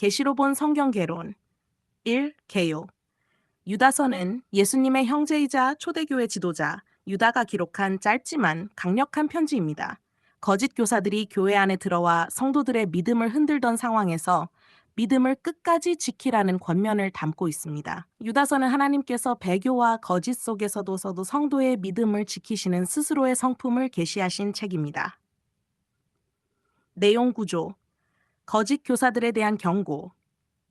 계시로 본 성경 개론 1. 개요 유다서는 예수님의 형제이자 초대교회 지도자 유다가 기록한 짧지만 강력한 편지입니다. 거짓 교사들이 교회 안에 들어와 성도들의 믿음을 흔들던 상황에서 믿음을 끝까지 지키라는 권면을 담고 있습니다. 유다서는 하나님께서 배교와 거짓 속에서도 서도 성도의 믿음을 지키시는 스스로의 성품을 계시하신 책입니다. 내용 구조 거짓 교사들에 대한 경고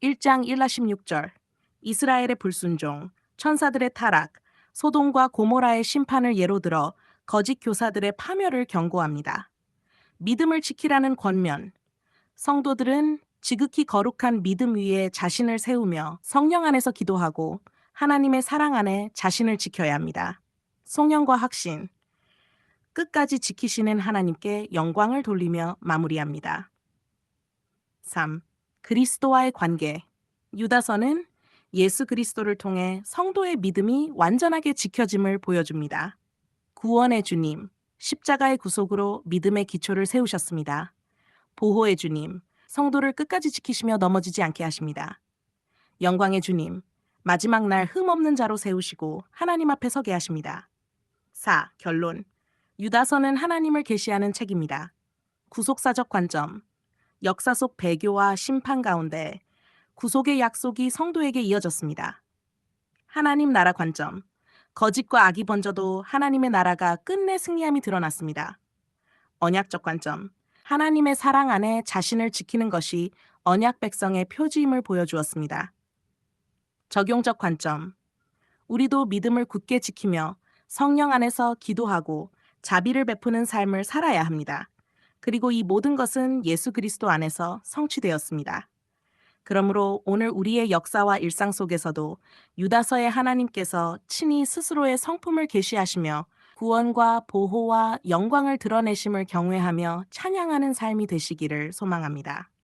1장 1라 16절 이스라엘의 불순종, 천사들의 타락, 소돔과 고모라의 심판을 예로 들어 거짓 교사들의 파멸을 경고합니다. 믿음을 지키라는 권면. 성도들은 지극히 거룩한 믿음 위에 자신을 세우며 성령 안에서 기도하고 하나님의 사랑 안에 자신을 지켜야 합니다. 송영과 확신. 끝까지 지키시는 하나님께 영광을 돌리며 마무리합니다. 3. 그리스도와의 관계. 유다서는 예수 그리스도를 통해 성도의 믿음이 완전하게 지켜짐을 보여줍니다. 구원의 주님, 십자가의 구속으로 믿음의 기초를 세우셨습니다. 보호의 주님, 성도를 끝까지 지키시며 넘어지지 않게 하십니다. 영광의 주님, 마지막 날 흠없는 자로 세우시고 하나님 앞에 서게 하십니다. 4. 결론. 유다서는 하나님을 계시하는 책입니다. 구속사적 관점. 역사 속 배교와 심판 가운데 구속의 약속이 성도에게 이어졌습니다. 하나님 나라 관점. 거짓과 악이 번져도 하나님의 나라가 끝내 승리함이 드러났습니다. 언약적 관점. 하나님의 사랑 안에 자신을 지키는 것이 언약 백성의 표지임을 보여주었습니다. 적용적 관점. 우리도 믿음을 굳게 지키며 성령 안에서 기도하고 자비를 베푸는 삶을 살아야 합니다. 그리고 이 모든 것은 예수 그리스도 안에서 성취되었습니다. 그러므로 오늘 우리의 역사와 일상 속에서도 유다서의 하나님께서 친히 스스로의 성품을 계시하시며 구원과 보호와 영광을 드러내심을 경외하며 찬양하는 삶이 되시기를 소망합니다.